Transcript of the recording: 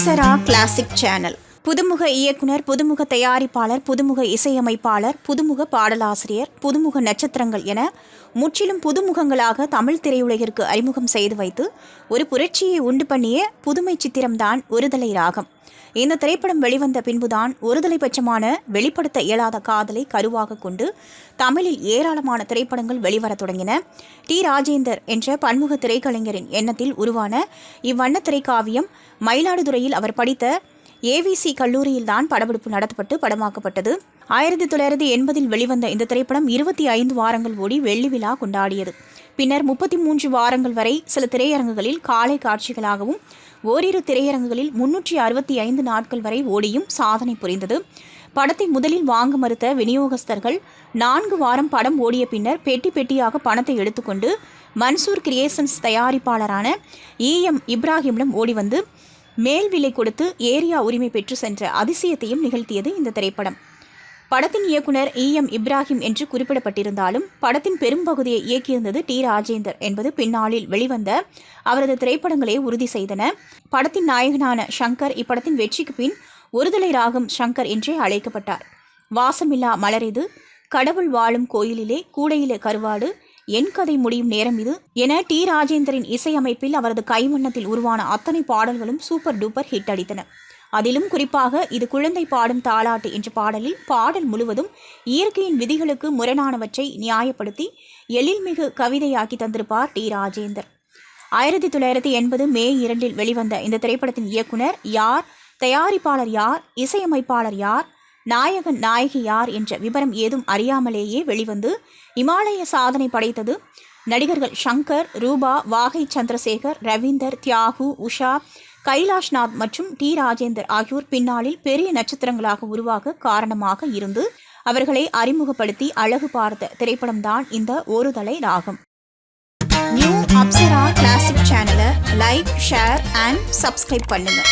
Apsara classic channel புதுமுக இயக்குனர் புதுமுக தயாரிப்பாளர் புதுமுக இசையமைப்பாளர் புதுமுக பாடலாசிரியர் புதுமுக நட்சத்திரங்கள் என முற்றிலும் புதுமுகங்களாக தமிழ் திரையுலகிற்கு அறிமுகம் செய்து வைத்து ஒரு புரட்சியை உண்டு பண்ணிய புதுமை சித்திரம்தான் ஒருதலை ராகம். இந்த திரைப்படம் வெளிவந்த பின்புதான் ஒருதலை பட்சமான வெளிப்படுத்த இயலாத காதலை கருவாக கொண்டு தமிழில் ஏராளமான திரைப்படங்கள் வெளிவரத் தொடங்கின. டி. ராஜேந்தர் என்ற பன்முக திரைக்கலைஞரின் எண்ணத்தில் உருவான இவ்வண்ண திரைக்காவியம் மயிலாடுதுறையில் அவர் படித்த ஏவிசி கல்லூரியில்தான் படப்பிடிப்பு நடத்தப்பட்டு படமாக்கப்பட்டது. ஆயிரத்தி தொள்ளாயிரத்தி எண்பதில் வெளிவந்த இந்த திரைப்படம் இருபத்தி ஐந்து வாரங்கள் ஓடி வெள்ளி விழா கொண்டாடியது. பின்னர் முப்பத்தி மூன்று வாரங்கள் வரை சில திரையரங்குகளில் காலை காட்சிகளாகவும் ஓரிரு திரையரங்குகளில் முன்னூற்றி அறுபத்தி ஐந்து நாட்கள் வரை ஓடியும் சாதனை புரிந்தது. படத்தை முதலில் வாங்க மறுத்த விநியோகஸ்தர்கள் நான்கு வாரம் படம் ஓடிய பின்னர் பெட்டி பெட்டியாக பணத்தை எடுத்துக்கொண்டு மன்சூர் கிரியேஷன்ஸ் தயாரிப்பாளரான இஎம் இப்ராஹிமிடம் ஓடி வந்து மேல் விலை கொடுத்து ஏரியா உரிமை பெற்று சென்ற அதிசயத்தையும் நிகழ்த்தியது இந்த திரைப்படம். படத்தின் இயக்குனர் இ எம் இப்ராஹிம் என்று குறிப்பிடப்பட்டிருந்தாலும் படத்தின் பெரும்பகுதியை இயக்கியிருந்தது டி. ராஜேந்தர் என்பது பின்னாளில் வெளிவந்த அவரது திரைப்படங்களே உறுதி செய்தன. படத்தின் நாயகனான ஷங்கர் இப்படத்தின் வெற்றிக்கு பின் ஒருதலை ராகம் ஷங்கர் என்றே அழைக்கப்பட்டார். வாசமில்லா மலரிது கடவுள் வாழும் கோயிலிலே கூடையிலே கருவாடு என் கதை முடியும் நேரம் இது என டி. ராஜேந்தரின் இசையமைப்பில் அவரது கைவண்ணத்தில் உருவான அத்தனை பாடல்களும் சூப்பர் டூப்பர் ஹிட் அடித்தன. அதிலும் குறிப்பாக இது குழந்தை பாடும் தாலாட்டு என்ற பாடலில் பாடல் முழுவதும் இயற்கையின் விதிகளுக்கு முரணானவற்றை நியாயப்படுத்தி எழில்மிகு கவிதையாக்கி தந்திருப்பார் டி ராஜேந்தர். ஆயிரத்தி தொள்ளாயிரத்தி எண்பது மே இரண்டில் வெளிவந்த இந்த திரைப்படத்தின் இயக்குனர் யார் தயாரிப்பாளர் யார் இசையமைப்பாளர் யார் நாயகன் நாயகி யார் என்ற விவரம் ஏதும் அறியாமலேயே வெளிவந்து இமாலய சாதனை படைத்தது நடிகர்கள் ஷங்கர் ரூபா வாகை சந்திரசேகர் ரவீந்தர் தியாகு உஷா கைலாஷ்நாத் மற்றும் டி. ராஜேந்தர் ஆகியோர் பின்னாளில் பெரிய நட்சத்திரங்களாக உருவாக காரணமாக இருந்து அவர்களை அறிமுகப்படுத்தி அழகு பார்த்த திரைப்படம்தான் இந்த ஒருதலை ராகம். நியூ அப்சரா கிளாசிக் சேனலை லைக் ஷேர் அண்ட் சப்ஸ்கிரைப் பண்ணுங்கள்